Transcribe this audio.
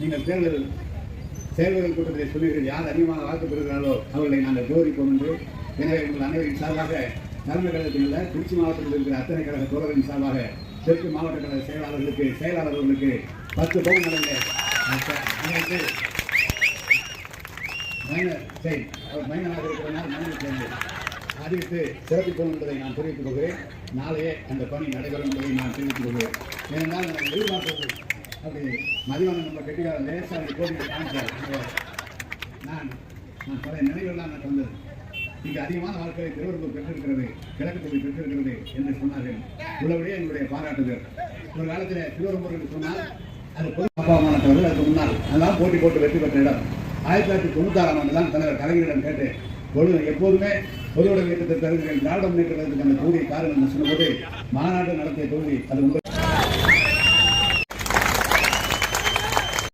நீங்கள் தேர்தல் செயல்வர்கள் கூட்டத்தில் சொன்னீர்கள் யார் அதிகமாக வாக்கு பெறுகிறாரோ அவர்களை நாங்கள் கௌரவிப்போம் என்று. எனவே உங்கள் அனைவரின் சார்பாக தலைமை கழகத்தில் உள்ள திருச்சி மாவட்டத்தில் இருக்கிற அத்தனை கழக தோழரின் சார்பாக தெற்கு மாவட்ட கழக செயலாளர்களுக்கு செயலாளர்களுக்கு பத்து பவுன் நடந்த அனைத்து மைனர் செய் அவர் மைனராக இருக்கிறனால் மைனர் சேர்ந்து அறிவித்து சிறப்பிப்போம் என்பதை நான் தெரிவித்துக் கொள்கிறேன். நாளையே அந்த பணி நடைபெறும் என்பதை நான் தெரிவித்துக் கொள்கிறேன். ஏனென்றால் நான் எதிர்பார்த்தது அப்படி மதிவான நம்ம கெட்டிக்கார லேசாக கோடி காமிச்சார். நான் நான் பல நினைவுகள்லாம் எனக்கு வந்தது. இங்கு அதிகமான வாழ்க்கையை திருவள்ளுவர் பெற்றிருக்கிறது கிழக்கு தொகுதி பெற்றிருக்கிறது என்று சொன்னார்கள். உள்ளபடியே எங்களுடைய பாராட்டுகள். ஒரு காலத்தில் திருவள்ளுவர் சொன்னால் அது பொது அப்பாமானவர்கள் அதுக்கு முன்னால் அதெல்லாம் போட்டி போட்டு வெற்றி பெற்ற இடம். ஆயிரத்தி தொள்ளாயிரத்தி தொண்ணூத்தாறாம் ஆண்டு தான் தலைவர் கலைஞரிடம் கேட்டு பொது எப்போதுமே பொதுவுடைய இயக்கத்தை தருகிறேன். திராவிட முன்னேற்ற கழகத்துக்கு அந்த தொகுதியை காரணம் சொன்னபோது மாநாடு நடத்திய தொகுதி அது உங்கள்